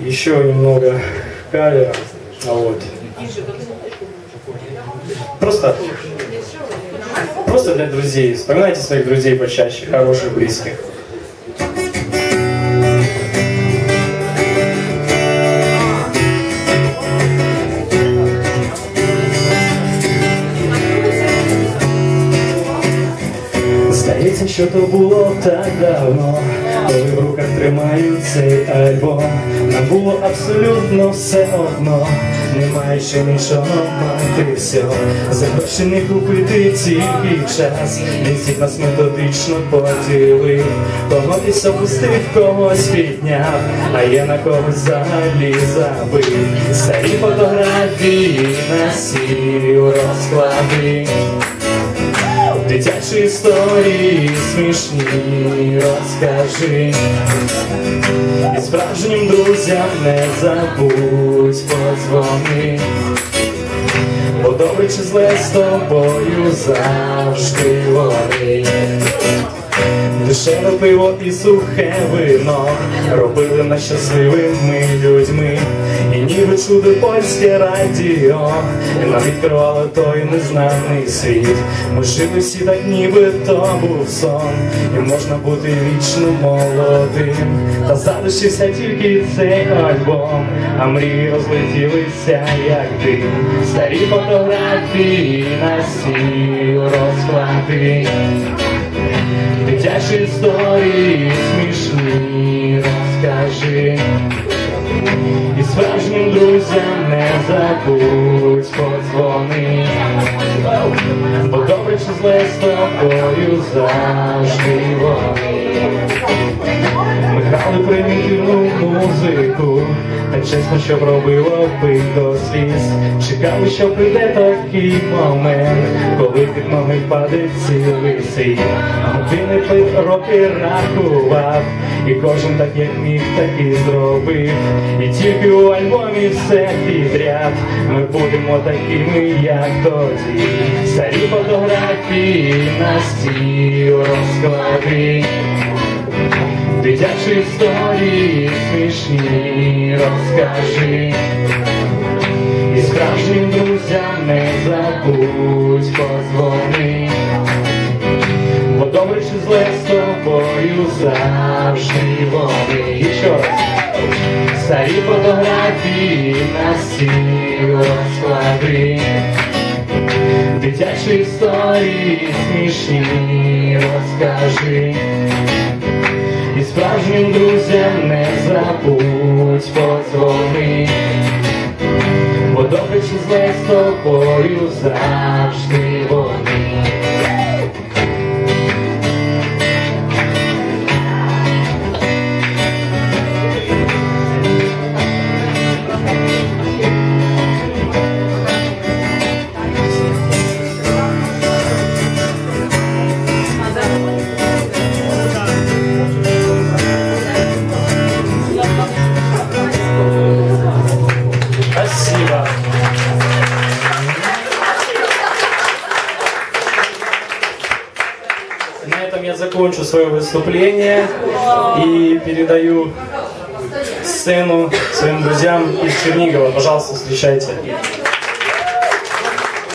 Еще немного кавера. А вот. Просто, просто для друзей. Вспоминайте своих друзей почаще, хороших, близких. Здається, що то було так давно, коли в руках тримаю цей альбом. Нам було абсолютно все одно, немає ще нічого мати всього. За не купити тільки час. Він нас методично поділив. Когось опустив, когось підняв, а я на когось взагалі забив. Старі фотографії на сів розклади. Дитячі історії смішні розкажи. І справжнім друзям не забудь подзвони. Бо добре чи зле з тобою завжди вони Дешеве пиво і сухе вино робили нас щасливими людьми, і ніби чудо польське радіо, і нам відкривало той незнаний світ. Ми жили всі так, ніби то був сон, і можна бути вічно молодим. Та залишився тільки цей альбом, а мрії розлетілися, як дим. Старі фотографії на стіл розклади. Дитячі історії смішні розкажи І справжнім друзям не забудь подзвони Бо добре чи зле з тобою завжди вони Ми грали примітивну музику, та чесно, що робило би до сліз. Чекали, що прийде такий момент, коли під ноги впаде цілий світ. Пив, роки рахував, і кожен так як міг, так і зробив. І тільки у альбомі все підряд. Ми будемо такими, як тоді. Старі фотографії на стіл розклади. Дитячі історії смішні розкажи І справжнім друзям не забудь добре чи зле з тобою завжди вони. І ще раз. Старі фотографії на стіл розклади. Дитячі історії смішні розкажи. І справжнім друзям не забудь подзвони, бо добре чи зле з тобою завжди вони. Этом я закончу свое выступление и передаю сцену своим друзьям из Чернигова. Пожалуйста, встречайте.